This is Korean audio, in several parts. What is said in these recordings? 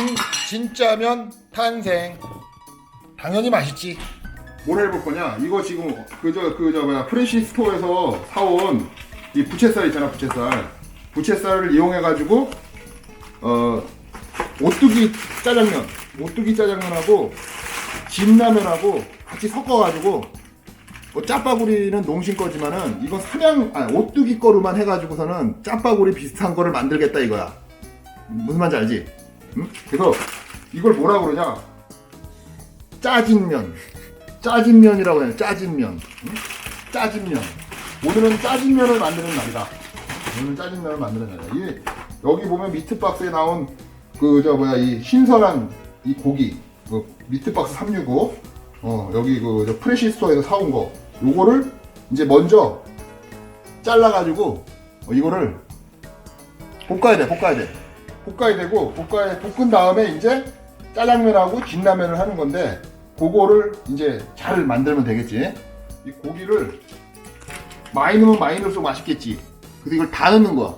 진, 진짜면 탄생. 당연히 맛있지. 뭘 해볼 거냐? 이거 지금 그저 그저 뭐야 프레시 스토어에서 사온 이 부채살 있잖아 부채살. 부채살을 이용해 가지고 어 오뚜기 짜장면, 오뚜기 짜장면하고 진라면하고 같이 섞어가지고 뭐 짜파구리는 농심 거지만은 이건 삼양 아 오뚜기 거로만 해가지고서는 짜파구리 비슷한 거를 만들겠다 이거야. 무슨 말인지 알지? 응? 그래서 이걸 뭐라 그러냐? 짜진면, 짜진면이라고 해요. 짜진면, 응? 짜진면. 오늘은 짜진면을 만드는 날이다. 오늘은 짜진면을 만드는 날이다. 이 여기 보면 미트박스에 나온 그 저 뭐야 이 신선한 이 고기, 그 미트박스 365. 어 여기 그저 프레시 스토어에서 사온 거. 요거를 이제 먼저 잘라가지고 어, 이거를 볶아야 돼, 볶아야 돼. 볶아야 되고 볶아야 볶은 다음에 이제 짜장면하고 진라면을 하는 건데 그거를 이제 잘 만들면 되겠지. 이 고기를 많이 넣으면 많이 넣을수록 맛있겠지. 그래서 이걸 다 넣는 거야.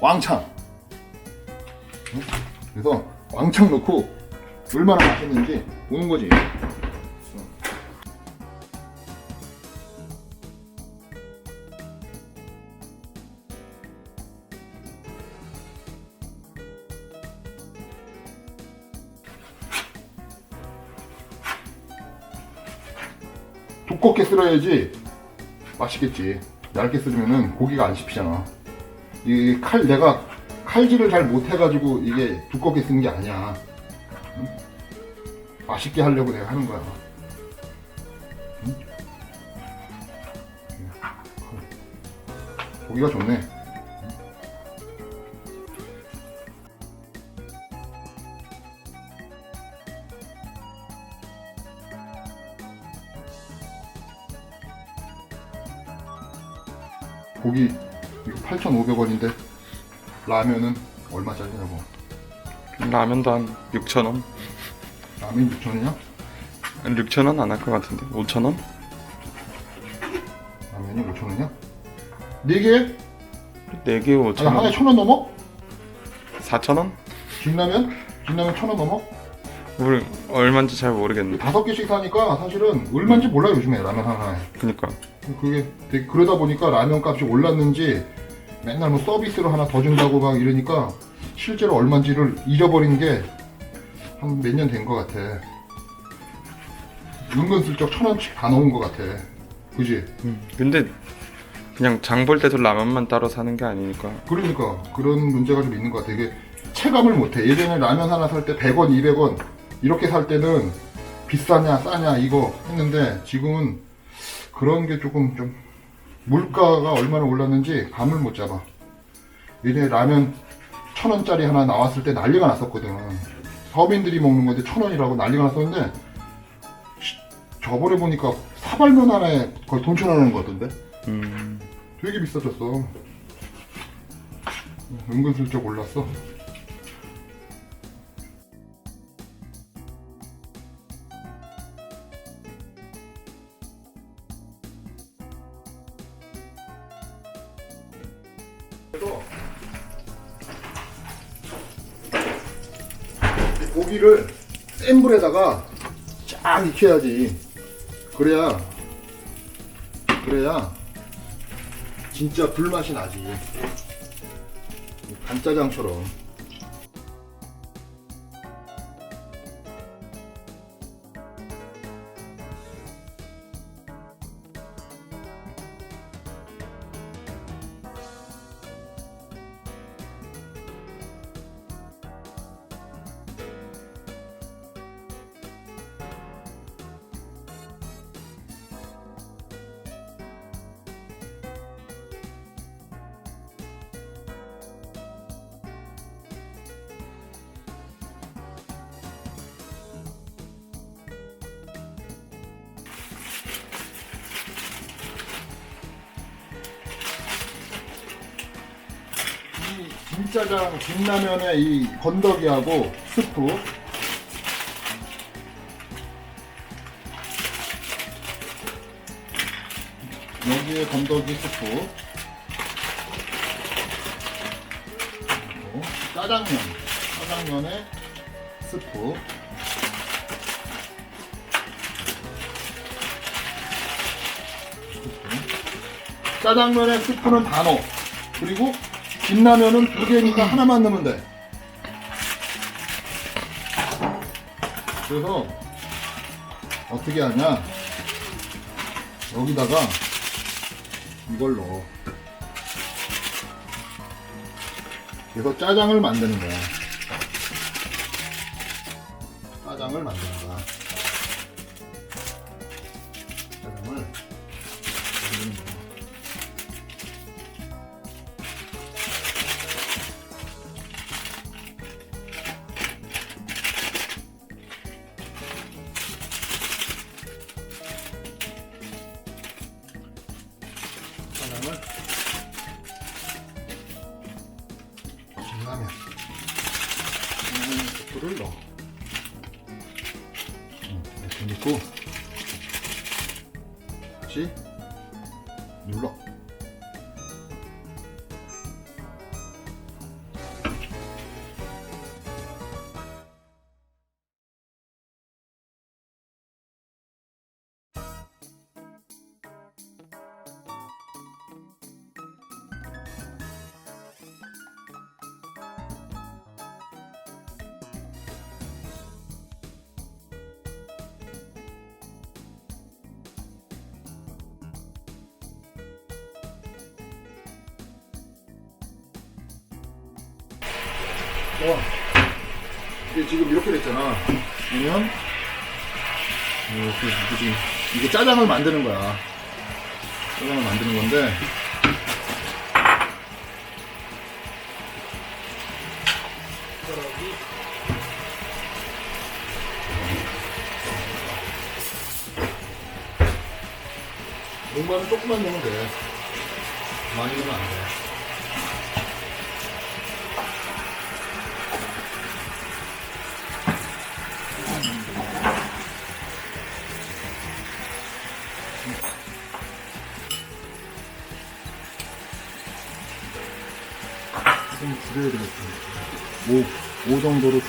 왕창. 응? 그래서 왕창 넣고 얼마나 맛있는지 보는 거지. 두껍게 썰어야지 맛있겠지. 얇게 썰으면은 고기가 안 씹히잖아. 이 칼 내가 칼질을 잘 못해가지고 이게 두껍게 쓰는 게 아니야. 응? 맛있게 하려고 내가 하는 거야. 응? 고기가 좋네. 고기 이거 8,500원인데 라면은 얼마짜리냐고 라면도 한 6,000원? 라면 6,000원이야? 6,000원 안 할 것 같은데 5,000원? 라면이 5,000원이야? 4개? 4개 아니 하나에 5,000원? 1,000원 넘어? 4,000원? 진라면? 진라면 1,000원 넘어? 모르, 얼마인지 잘 모르겠는데 다섯 개씩 사니까 사실은 얼마인지 몰라 요즘에 라면 하나에 그니까 그게 되게 그러다 보니까 라면 값이 올랐는지 맨날 뭐 서비스로 하나 더 준다고 막 이러니까 실제로 얼마인지를 잊어버린 게 한 몇 년 된 것 같아. 은근슬쩍 천 원씩 다 넣은 것 같아. 그지? 음, 근데 그냥 장 볼 때도 라면만 따로 사는 게 아니니까 그러니까 그런 문제가 좀 있는 것 같아. 이게 체감을 못해. 예전에 라면 하나 살 때 100원, 200원 이렇게 살 때는 비싸냐 싸냐 이거 했는데 지금은 그런 게 조금 좀 물가가 얼마나 올랐는지 감을 못 잡아. 예전에 라면 천 원짜리 하나 나왔을 때 난리가 났었거든. 서민들이 먹는 건데 천 원이라고 난리가 났었는데 시- 저번에 보니까 사발면 하나에 거의 돈 천 원 하는 것 같던데. 음, 되게 비싸졌어. 은근슬쩍 올랐어. 고기를 센 불에다가 쫙 익혀야지. 그래야 그래야 진짜 불맛이 나지. 간짜장처럼. 이 진짜장 진라면의 이 건더기하고 스프 여기에 건더기 스프 짜장면 짜장면에 스프. 짜장면에 스프는 다 넣어. 그리고 빛라면은 두 개니까 하나만 넣으면 돼. 그래서 어떻게 하냐? 여기다가 이걸 넣어. 그래서 짜장을 만드는 거야. 짜장을 만드는 거야. 신라면 신라면 스프를 넣어. 음, 이렇게 넣고 다시 눌러 어, 이게 지금 이렇게 됐잖아. 그러면 이렇게 이게 지금 이게 짜장을 만드는 거야. 짜장을 만드는 건데 농반은 조금만 넣으면 돼. 많이 넣으면 안 돼. 줄여야 되겠다. 5, 5 정도로 줘.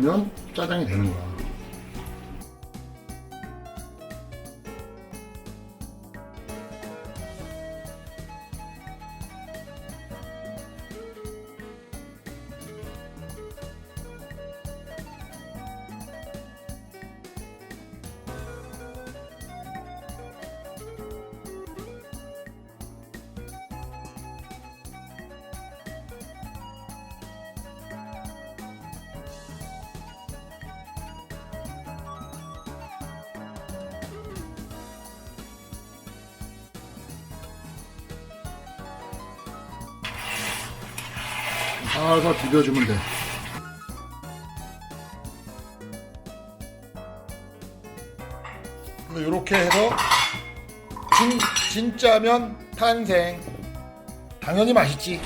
그러면 짜장이 되는 거야. 살살 비벼주면 돼. 이렇게 해서 진, 진짜면 탄생. 당연히 맛있지.